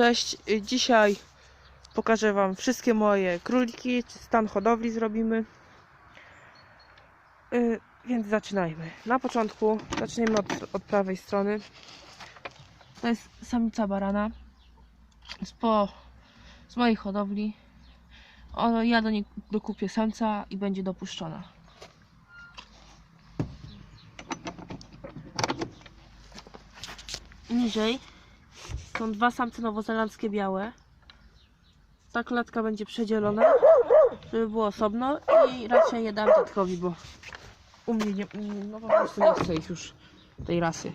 cześć. Y, Dzisiaj pokażę Wam wszystkie moje króliki, stan hodowli zrobimy. Y, Więc zaczynajmy. Na początku zaczniemy od, od prawej strony. To jest samica barana z, po, z mojej hodowli. O, ja do niej dokupię samca i będzie dopuszczona. Niżej są dwa samce nowozelandzkie białe. Ta klatka będzie przedzielona, żeby było osobno i raczej je dam dziadkowi, bo u mnie nie, no po prostu nie chcę ich już tej rasy.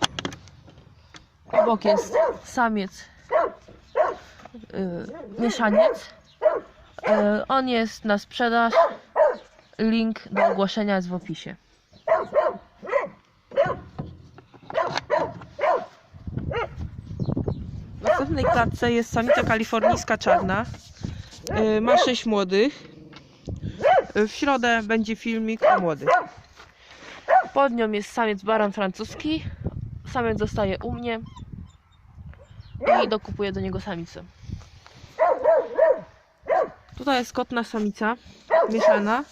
Obok jest samiec yy, mieszaniec. Yy, on jest na sprzedaż. Link do ogłoszenia jest w opisie. Następnej klatce jest samica kalifornijska czarna. Yy, ma 6 młodych. Yy, W środę będzie filmik o młodych. Pod nią jest samiec baran francuski. Samiec zostaje u mnie. I dokupuję do niego samicę. Tutaj jest kotna samica, mieszana,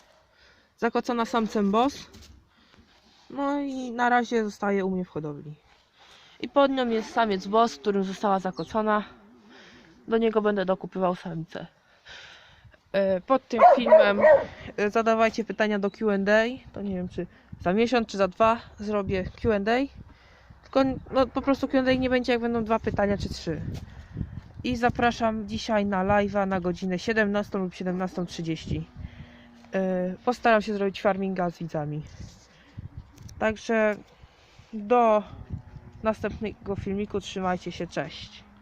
zakocona samcem boss. No i na razie zostaje u mnie w hodowli. I pod nią jest samiec boss, którym została zakocona. Do niego będę dokupywał samicę. E, Pod tym filmem e, zadawajcie pytania do Q&A. To nie wiem, czy za miesiąc, czy za dwa zrobię Q&A. Tylko no, po prostu Q&A nie będzie, jak będą dwa pytania, czy trzy. I zapraszam dzisiaj na live'a na godzinę 17 lub 17.30. Yy, Postaram się zrobić farminga z widzami. Także do następnego filmiku trzymajcie się, cześć.